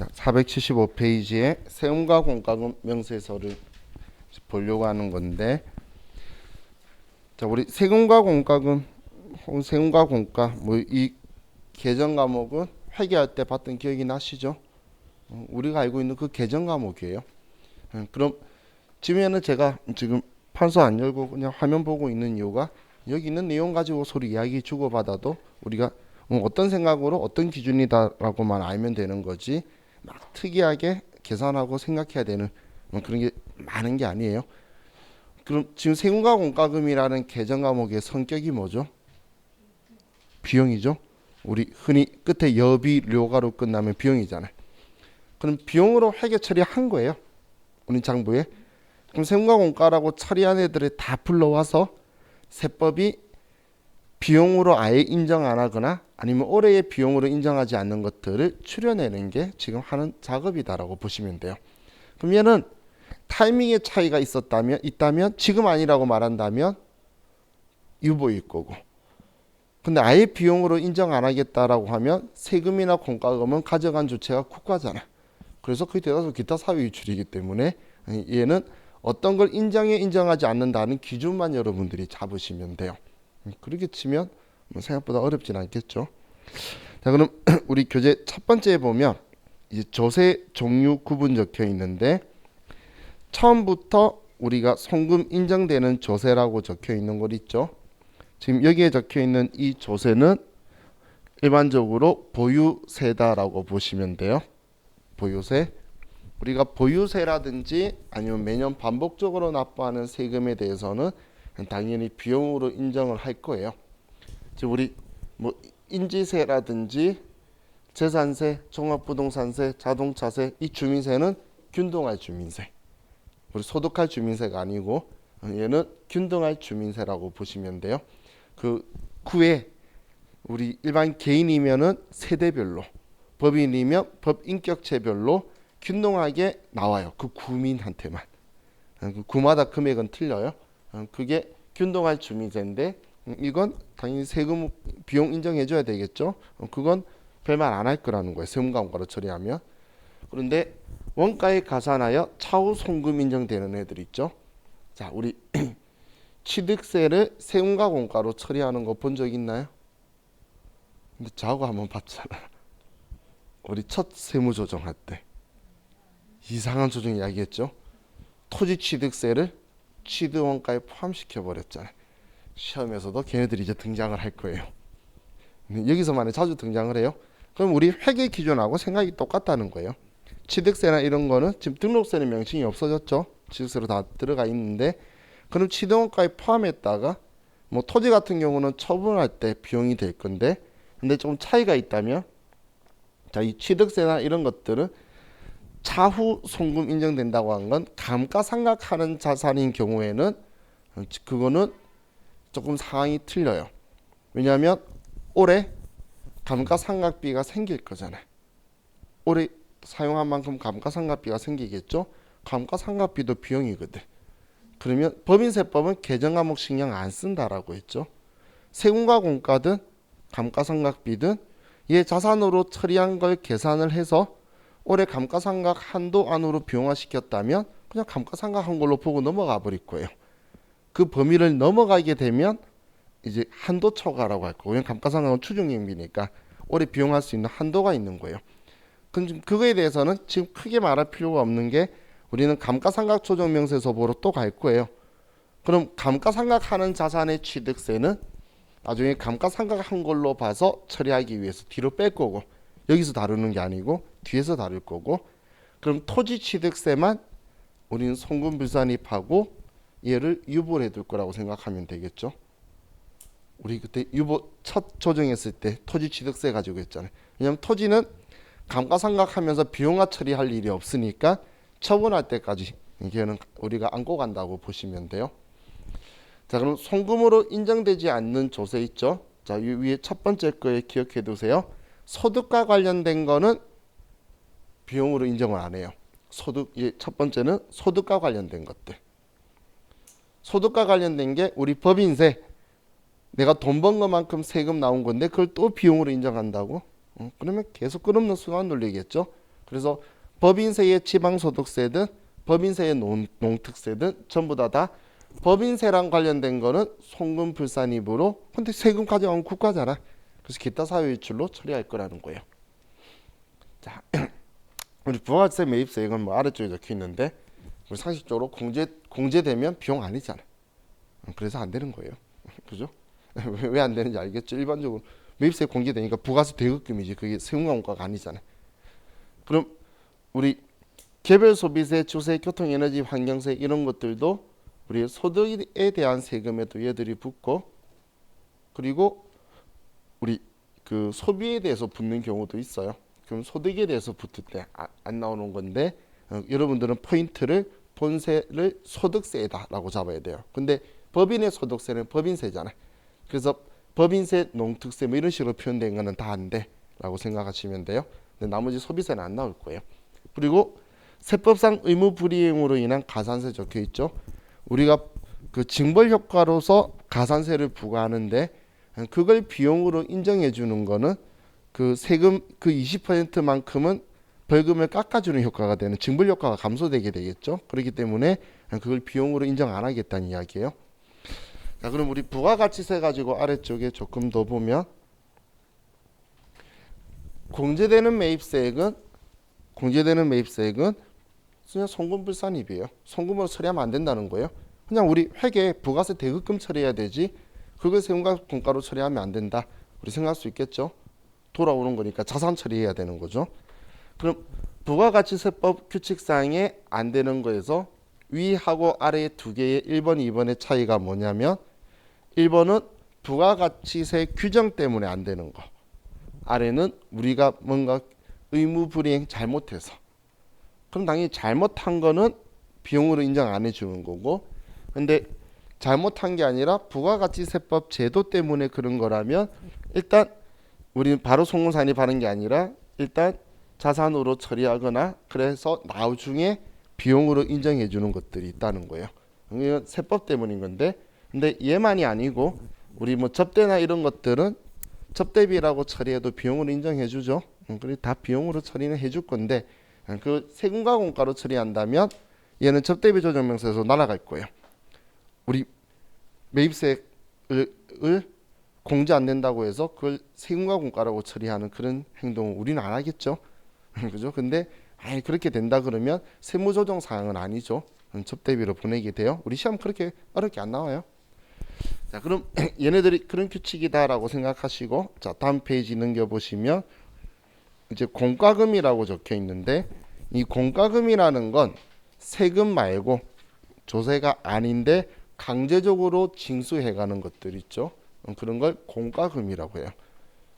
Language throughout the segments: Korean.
자, 475페이지에 세금과 공과금 명세서를 보려고 하는 건데 자, 우리 세금과 공과금 혹은 세금과 공과 뭐 이 계정 과목은 회계할 때 봤던 기억이 나시죠? 어, 우리가 알고 있는 그 계정 과목이에요. 음, 그럼 지금에는 제가 지금 판서 안 열고 그냥 화면 보고 있는 이유가 여기 있는 내용 가지고 서로 이야기 주고받아도 우리가 어, 어떤 생각으로 어떤 기준이다라고만 알면 되는 거지 막 특이하게 계산하고 생각해야 되는 뭐 그런 게 많은 게 아니에요. 그럼 지금 세금과 공과금이라는 계정 과목의 성격이 뭐죠? 비용이죠. 우리 흔히 끝에 여비료가로 끝나면 비용이잖아요. 그럼 비용으로 회계 처리한 거예요. 우리 장부에. 그럼 세금과 공과라고 처리한 애들을 다 불러와서 세법이 비용으로 아예 인정 안 하거나 아니면 올해의 비용으로 인정하지 않는 것들을 추려내는 게 지금 하는 작업이다라고 보시면 돼요. 그럼 얘는 타이밍의 차이가 있었다면 있다면 지금 아니라고 말한다면 유보일 거고. 근데 아예 비용으로 인정 안 하겠다라고 하면 세금이나 공과금은 가져간 주체가 국가잖아. 그래서 그 대다수 기타 사회 유출이기 때문에 얘는 어떤 걸 인정해 인정하지 않는다는 기준만 여러분들이 잡으시면 돼요. 음, 그렇게 치면 뭐 생각보다 어렵진 않겠죠. 자 그럼 우리 교재 첫 번째에 보면 이제 조세 종류 구분 적혀 있는데 처음부터 우리가 송금 인정되는 조세라고 적혀 있는 것 있죠. 지금 여기에 적혀 있는 이 조세는 일반적으로 보유세다라고 보시면 돼요. 보유세. 우리가 보유세라든지 아니면 매년 반복적으로 납부하는 세금에 대해서는 당연히 비용으로 인정을 할 거예요. 즉 우리 뭐 인지세라든지 재산세, 종합부동산세, 자동차세, 이 주민세는 균등할 주민세. 우리 소득할 주민세가 아니고 얘는 균등할 주민세라고 보시면 돼요. 그 구에 우리 일반 개인이면은 세대별로, 법인이면 법 인격체별로 균등하게 나와요. 그 구민한테만. 그 구마다 금액은 틀려요. 어, 그게 균등할 주민세인데 음, 이건 당연히 세금 비용 인정해 줘야 되겠죠. 어, 그건 별말 안 할 거라는 거예요. 세금과 원가로 처리하면. 그런데 원가에 가산하여 차후 송금 인정되는 애들 있죠. 자, 우리 취득세를 세금과 공가로 처리하는 거 본 적 있나요? 근데 저하고 한번 봤잖아. 우리 첫 세무 조정할 때 이상한 조정 이야기했죠. 토지 취득세를 취득 원가에 포함시켜 버렸잖아요. 시험에서도 걔네들이 이제 등장을 할 거예요. 근데 여기서만 자주 등장을 해요. 그럼 우리 회계 기준하고 생각이 똑같다는 거예요. 취득세나 이런 거는 지금 등록세는 명칭이 없어졌죠. 취득세로 다 들어가 있는데 그럼 취득원가에 포함했다가 뭐 토지 같은 경우는 처분할 때 비용이 될 건데 근데 조금 차이가 있다면 자 이 취득세나 이런 것들은 차후 송금 인정된다고 한 건 감가상각하는 자산인 경우에는 어, 그거는 조금 상황이 틀려요. 왜냐하면 올해 감가상각비가 생길 거잖아요. 올해 사용한 만큼 감가상각비가 생기겠죠. 감가상각비도 비용이거든. 그러면 법인세법은 계정 과목 신경 안 쓴다라고 했죠. 세금과 공과든 감가상각비든 얘 자산으로 처리한 걸 계산을 해서 올해 감가상각 한도 안으로 비용화시켰다면 그냥 감가상각 한 걸로 보고 넘어가 버릴 거예요. 그 범위를 넘어가게 되면 이제 한도 초과라고 할. 왜냐면 감가상각은 추정액비니까 올해 비용할 수 있는 한도가 있는 거예요. 그럼 그거에 대해서는 지금 크게 말할 필요가 없는 게 우리는 감가상각 조정명세서 보러 또갈 거예요. 그럼 감가상각하는 자산의 취득세는 나중에 감가상각한 걸로 봐서 처리하기 위해서 뒤로 뺄 거고 여기서 다루는 게 아니고 뒤에서 다룰 거고 그럼 토지 취득세만 우리는 송금 불산입하고 얘를 유보를 해둘 거라고 생각하면 되겠죠. 우리 그때 유보 첫 조정했을 때 토지 취득세 가지고 했잖아요. 왜냐하면 토지는 감가상각하면서 비용화 처리할 일이 없으니까 처분할 때까지 이게는 우리가 안고 간다고 보시면 돼요. 자 그럼 송금으로 인정되지 않는 조세 있죠. 자이 위에 첫 번째 거에 기억해 두세요. 소득과 관련된 거는 비용으로 인정을 안 해요. 소득 예, 첫 번째는 소득과 관련된 것들. 소득과 관련된 게 우리 법인세. 내가 돈 번 것만큼 세금 나온 건데 그걸 또 비용으로 인정한다고? 어, 그러면 계속 끝없는 순환 논리겠죠. 그래서 법인세의 지방소득세든 법인세의 농, 농특세든 전부 다 다 법인세랑 관련된 거는 송금 불산입으로 근데 세금 가져가면 국가잖아. 그래서 기타 사유이출로 처리할 거라는 거예요. 자, 우리 부가세 매입세 이건 뭐 아래쪽에 적혀 있는데 우리 상식적으로 공제 공제되면 비용 아니잖아. 그래서 안 되는 거예요. 그죠? 왜 안 되는지 알겠죠? 일반적으로 매입세 공제되니까 부가세 대급금이지 그게 세금과가 아니잖아요. 그럼 우리 개별 소비세, 주세, 교통 에너지, 환경세 이런 것들도 우리 소득에 대한 세금에도 얘들이 붙고 그리고 우리 그 소비에 대해서 붙는 경우도 있어요. 그럼 소득에 대해서 붙을 때 안 나오는 건데 어, 여러분들은 포인트를 본세를 소득세다라고 잡아야 돼요. 근데 법인의 소득세는 법인세잖아요. 그래서 법인세, 농특세 뭐 이런 식으로 표현된 거는 다 안 돼라고 생각하시면 돼요. 근데 나머지 소비세는 안 나올 거예요. 그리고 세법상 의무 불이행으로 인한 가산세 적혀 있죠. 우리가 그 징벌 효과로서 가산세를 부과하는데 그걸 비용으로 인정해 주는 거는 그 세금 그 20%만큼은 벌금을 깎아주는 효과가 되는 징벌 효과가 감소되게 되겠죠. 그렇기 때문에 그걸 비용으로 인정 안 하겠다는 이야기예요. 자, 그럼 우리 부가가치세 가지고 아래쪽에 조금 더 보면 공제되는 매입세액은 공제되는 매입세액은 그냥 송금불산입이에요. 송금으로 처리하면 안 된다는 거예요. 그냥 우리 회계 부가세 대급금 처리해야 되지 그걸 세금과 공가로 처리하면 안 된다. 우리 생각할 수 있겠죠. 돌아오는 거니까 자산 처리해야 되는 거죠. 그럼 부가가치세법 규칙상에 안 되는 거에서 위하고 아래 두 개의 1번, 2번의 차이가 뭐냐면 1번은 부가가치세 규정 때문에 안 되는 거. 아래는 우리가 뭔가 의무 불이행 잘못해서 그럼 당연히 잘못한 거는 비용으로 인정 안 해주는 거고 근데 잘못한 게 아니라 부가가치세법 제도 때문에 그런 거라면 일단 우리는 바로 송금산이 바른 게 아니라 일단 자산으로 처리하거나 그래서 나중에 비용으로 인정해 주는 것들이 있다는 거예요. 이건 세법 때문인 건데 근데 얘만이 아니고 우리 뭐 접대나 이런 것들은 접대비라고 처리해도 비용으로 인정해 주죠. 음, 그래 다 비용으로 처리는 해 줄 건데 음, 그 세금과 공가로 처리한다면 얘는 접대비 조정명세에서 날아갈 거예요. 우리 매입세를 공제 안 된다고 해서 그걸 세금과 공가라고 처리하는 그런 행동을 우리는 안 하겠죠. 그죠? 근데 아예 그렇게 된다 그러면 세무조정 사항은 아니죠. 음, 접대비로 보내게 돼요. 우리 시험 그렇게 어렵게 안 나와요. 자, 그럼 얘네들이 그런 규칙이다라고 생각하시고 자, 다음 페이지 넘겨 보시면 이제 공과금이라고 적혀 있는데 이 공과금이라는 건 세금 말고 조세가 아닌데 강제적으로 징수해 가는 것들 있죠. 음, 그런 걸 공과금이라고 해요.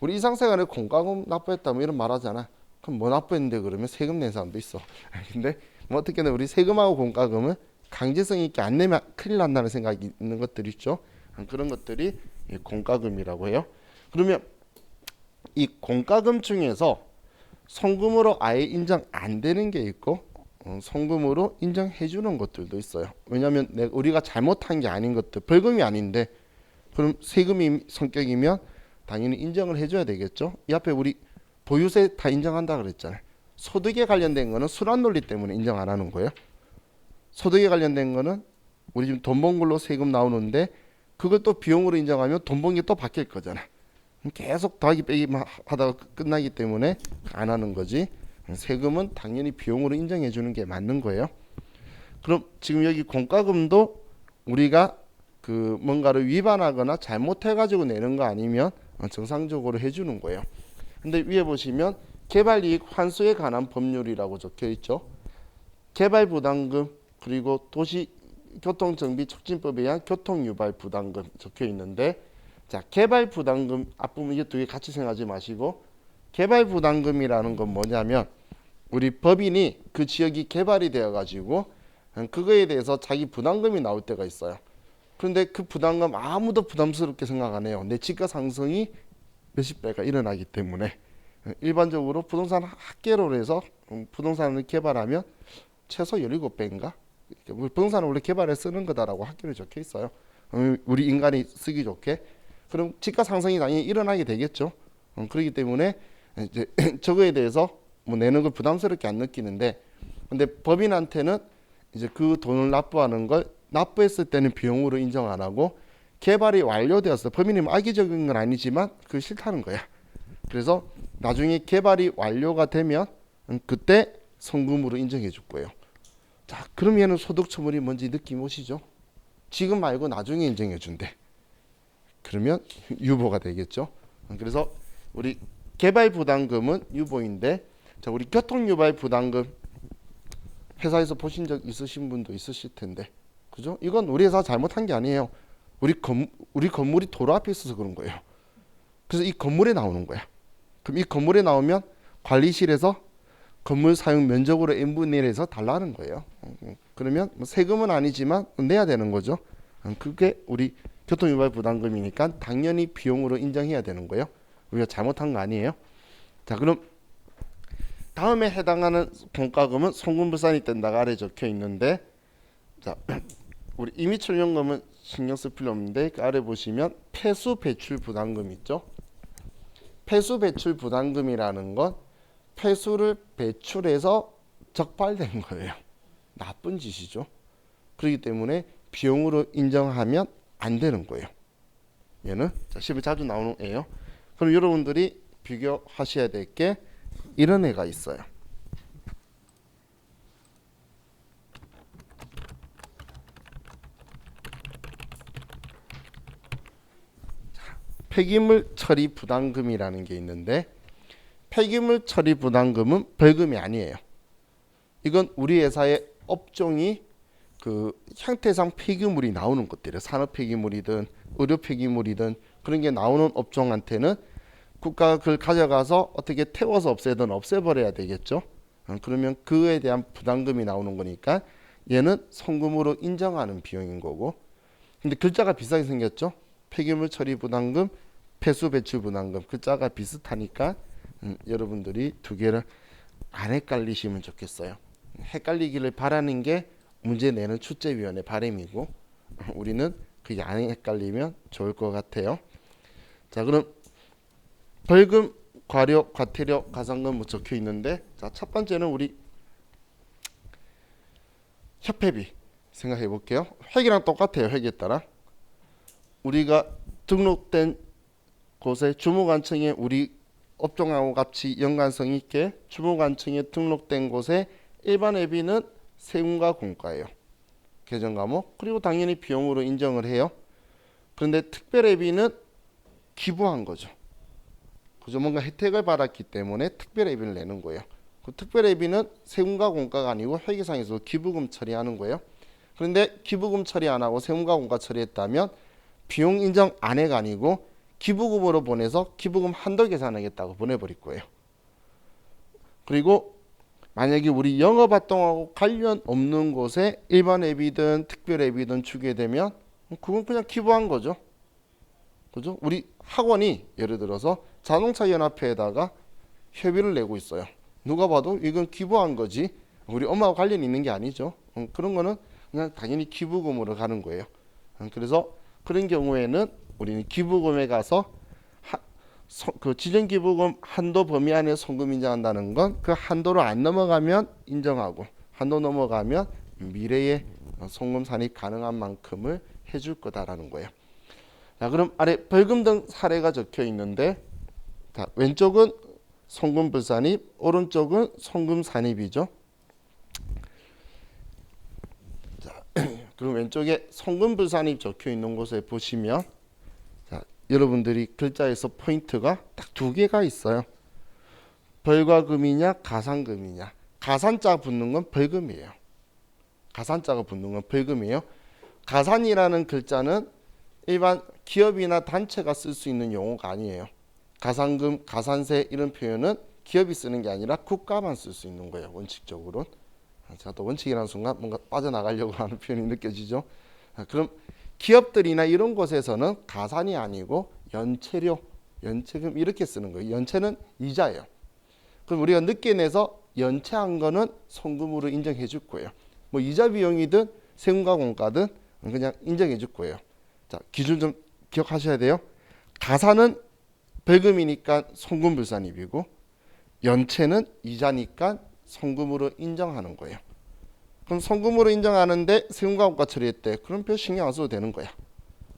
우리 일상생활에 공과금 납부했다 뭐 이런 말 하잖아. 그럼 뭐 납부했는데 그러면 세금 낸 사람도 있어. 근데 뭐 어떻게든 우리 세금하고 공과금은 강제성 있게 안 내면 큰일 난다는 생각이 있는 것들 있죠. 음, 그런 것들이 이 공과금이라고 해요. 그러면 이 공과금 중에서 송금으로 아예 인정 안 되는 게 있고 어, 송금으로 인정해 주는 것들도 있어요. 왜냐하면 내 우리가 잘못한 게 아닌 것들 벌금이 아닌데 그럼 세금이 성격이면 당연히 인정을 해줘야 되겠죠. 이 앞에 우리 보유세 다 인정한다 그랬잖아요. 소득에 관련된 거는 순환 논리 때문에 인정 안 하는 거예요. 소득에 관련된 거는 우리 지금 돈 번 걸로 세금 나오는데 그걸 또 비용으로 인정하면 돈 번 게 또 바뀔 거잖아. 계속 더하기 빼기 하다가 끝나기 때문에 안 하는 거지. 세금은 당연히 비용으로 인정해 주는 게 맞는 거예요. 그럼 지금 여기 공과금도 우리가 그 뭔가를 위반하거나 잘못해 가지고 내는 거 아니면 정상적으로 해 주는 거예요. 근데 위에 보시면 개발이익 환수에 관한 법률이라고 적혀 있죠. 개발 부담금 그리고 도시 교통정비 촉진법에 의한 교통유발 부담금 적혀 있는데 자 개발 부담금 앞부분 이게 두 개 같이 생각하지 마시고 개발 부담금이라는 건 뭐냐면 우리 법인이 그 지역이 개발이 되어 가지고 그거에 대해서 자기 부담금이 나올 때가 있어요. 그런데 그 부담금 아무도 부담스럽게 생각 안 해요. 내 지가 상승이 몇십 배가 일어나기 때문에 일반적으로 부동산 학계로 해서 부동산을 개발하면 최소 17배인가? 부동산을 원래 개발해 쓰는 거다라고 학교에 적혀 있어요. 우리 인간이 쓰기 좋게. 그럼 지가 상승이 당연히 일어나게 되겠죠. 그렇기 때문에 이제 저거에 대해서 뭐 내는 걸 부담스럽게 안 느끼는데 근데 법인한테는 이제 그 돈을 납부하는 걸 납부했을 때는 비용으로 인정 안 하고 개발이 완료되었어. 법인이 뭐 악의적인 건 아니지만 그 싫다는 거야. 그래서 나중에 개발이 완료가 되면 음, 그때 성금으로 인정해 줄 거예요. 자, 그럼 얘는 소득 처분이 뭔지 느낌 오시죠? 지금 말고 나중에 인정해 준대. 그러면 유보가 되겠죠. 그래서 우리 개발 부담금은 유보인데 자, 우리 교통 유발 부담금 회사에서 보신 적 있으신 분도 있으실 텐데. 그죠? 이건 우리 회사 잘못한 게 아니에요. 우리 건 우리 건물이 도로 앞에 있어서 그런 거예요. 그래서 이 건물에 나오는 거야. 그럼 이 건물에 나오면 관리실에서 건물 사용 면적으로 n분의 1에서 달라는 거예요. 음, 그러면 뭐 세금은 아니지만 내야 되는 거죠. 음, 그게 우리 교통유발 부담금이니까 당연히 비용으로 인정해야 되는 거예요. 우리가 잘못한 거 아니에요. 자, 그럼 다음에 해당하는 공과금은 송금부산이 뗀다가 아래 적혀 있는데 자, 우리 임의철용금은 신경 쓸 필요 없는데 그 아래 보시면 폐수 배출 부담금 있죠. 폐수 배출 부담금이라는 건 폐수를 배출해서 적발된 거예요. 나쁜 짓이죠. 그렇기 때문에 비용으로 인정하면 안 되는 거예요. 얘는 자, 시험에 자주 나오는 애요. 그럼 여러분들이 비교하셔야 될 게 이런 애가 있어요. 폐기물 처리 부담금이라는 게 있는데 폐기물 처리 부담금은 벌금이 아니에요. 이건 우리 회사의 업종이 그 형태상 폐기물이 나오는 것들이에요. 산업 폐기물이든 의료 폐기물이든 그런 게 나오는 업종한테는 국가가 그걸 가져가서 어떻게 태워서 없애든 없애버려야 되겠죠. 어, 그러면 그에 대한 부담금이 나오는 거니까 얘는 성금으로 인정하는 비용인 거고. 근데 글자가 비싸게 생겼죠. 폐기물 처리 부담금, 폐수 배출 부담금 글자가 비슷하니까 음, 여러분들이 두 개를 안 헷갈리시면 좋겠어요. 헷갈리기를 바라는 게 문제 내는 출제위원회 바람이고 우리는 그게 안 헷갈리면 좋을 것 같아요. 자 그럼 벌금, 과료, 과태료, 가산금 뭐 적혀 있는데 자첫 번째는 우리 협회비 생각해 볼게요. 회계랑 똑같아요. 회계에 따라 우리가 등록된 곳에 주무관청에 우리 업종하고 같이 연관성 있게 주무관청에 등록된 곳에 일반 회비는 세금과 공과예요. 개정 과목 그리고 당연히 비용으로 인정을 해요. 그런데 특별 회비는 기부한 거죠. 그죠? 뭔가 혜택을 받았기 때문에 특별 회비를 내는 거예요. 그 특별 회비는 세금과 공과가 아니고 회계상에서 기부금 처리하는 거예요. 그런데 기부금 처리 안 하고 세금과 공과 처리했다면 비용 인정 안해가 아니고 기부금으로 보내서 기부금 한도 계산하겠다고 보내버릴 거예요. 그리고 만약에 우리 영업 활동하고 관련 없는 곳에 일반 앱이든 특별 앱이든 주게 되면 그건 그냥 기부한 거죠. 그죠? 우리 학원이 예를 들어서 자동차 연합회에다가 협의를 내고 있어요. 누가 봐도 이건 기부한 거지. 우리 엄마와 관련이 있는 게 아니죠. 음, 그런 거는 그냥 당연히 기부금으로 가는 거예요. 음, 그래서 그런 경우에는 우리는 기부금에 가서 그 지정 기부금 한도 범위 안에 송금 인정한다는 건 그 한도를 안 넘어가면 인정하고 한도 넘어가면 미래에 송금 산입 가능한 만큼을 해줄 거다라는 거예요. 자, 그럼 아래 벌금 등 사례가 적혀 있는데 자, 왼쪽은 송금 불산입, 오른쪽은 송금 산입이죠. 자, 그럼 왼쪽에 송금 불산입 적혀 있는 곳에 보시면 자, 여러분들이 글자에서 포인트가 딱 두 개가 있어요. 벌과금이냐 가산금이냐. 가산자 붙는 건 벌금이에요. 가산자가 붙는 건 벌금이에요. 가산이라는 글자는 일반 기업이나 단체가 쓸 수 있는 용어가 아니에요. 가산금, 가산세 이런 표현은 기업이 쓰는 게 아니라 국가만 쓸 수 있는 거예요. 원칙적으로. 제가 또 원칙이라는 순간 뭔가 빠져나가려고 하는 표현이 느껴지죠. 그럼 기업들이나 이런 곳에서는 가산이 아니고 연체료, 연체금 이렇게 쓰는 거예요. 연체는 이자예요. 그럼 우리가 늦게 내서 연체한 거는 송금으로 인정해 줄 거예요. 뭐 이자 비용이든 세금과 공과든 그냥 인정해 줄 거예요. 자, 기준 좀 기억하셔야 돼요. 가산은 벌금이니까 송금 불산입이고 연체는 이자니까 송금으로 인정하는 거예요. 그럼 송금으로 인정하는데 세금과목과 처리했대. 그럼 별 신경 안 써도 되는 거야.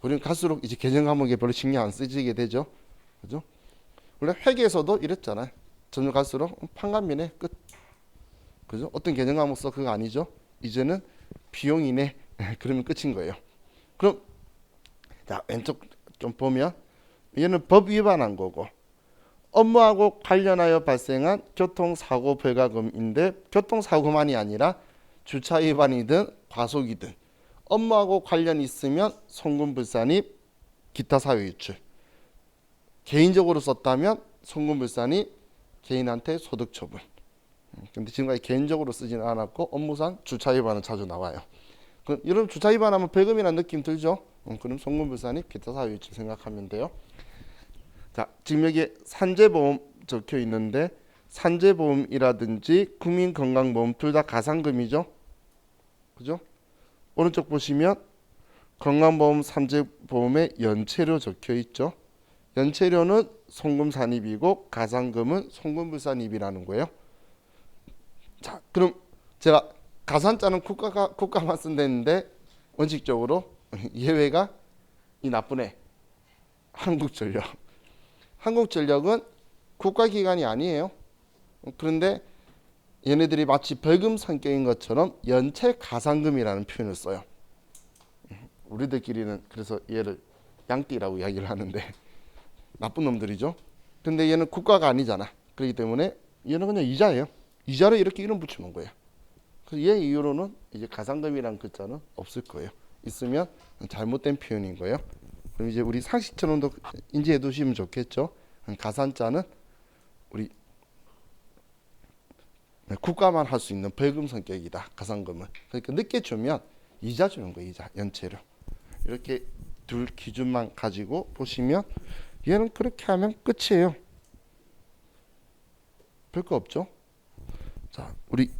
우리는 갈수록 이제 개정 과목에 별로 신경 안 쓰지게 되죠. 그죠? 원래 회계에서도 이랬잖아요. 점점 갈수록 판관비네 끝. 그죠? 어떤 개정 과목 써 그거 아니죠. 이제는 비용이네. 그러면 끝인 거예요. 그럼 자 왼쪽 좀 보면 얘는 법 위반한 거고 업무하고 관련하여 발생한 교통사고 배가금인데 교통사고만이 아니라 주차 위반이든 과속이든 업무하고 관련 있으면 송금불산입 기타 사유 유출. 개인적으로 썼다면 송금불산입 개인한테 소득 처분. 음, 근데 지금까지 개인적으로 쓰지는 않았고 업무상 주차 위반은 자주 나와요. 그럼 여러분 주차 위반하면 벌금이라는 느낌 들죠? 음, 그럼 송금불산입 기타 사유 유출 생각하면 돼요. 자, 지금 여기 산재보험 적혀 있는데 산재보험이라든지 국민건강보험 둘 다 가상금이죠. 그죠? 오른쪽 보시면 건강보험 산재보험의 연체료 적혀 있죠. 연체료는 송금 산입이고 가상금은 송금불산입이라는 거예요. 자, 그럼 제가 가산자는 국가가 국가만 쓴다는데 원칙적으로 예외가 이 나쁜 애 한국전력. 한국전력은 국가기관이 아니에요. 그런데 얘네들이 마치 벌금 성격인 것처럼 연체 가상금이라는 표현을 써요. 우리들끼리는 그래서 얘를 양띠라고 이야기를 하는데 나쁜 놈들이죠. 근데 얘는 국가가 아니잖아. 그렇기 때문에 얘는 그냥 이자예요. 이자로 이렇게 이름 붙여놓은 거예요. 그래서 얘 이후로는 이제 가상금이라는 글자는 없을 거예요. 있으면 잘못된 표현인 거예요. 그럼 이제 우리 상식처럼도 인지해 두시면 좋겠죠. 가산자는 우리 국가만 할 수 있는 벌금 성격이다. 가산금은. 그러니까 늦게 주면 이자 주는 거예요. 이자 연체료. 이렇게 둘 기준만 가지고 보시면 얘는 그렇게 하면 끝이에요. 별거 없죠. 자, 우리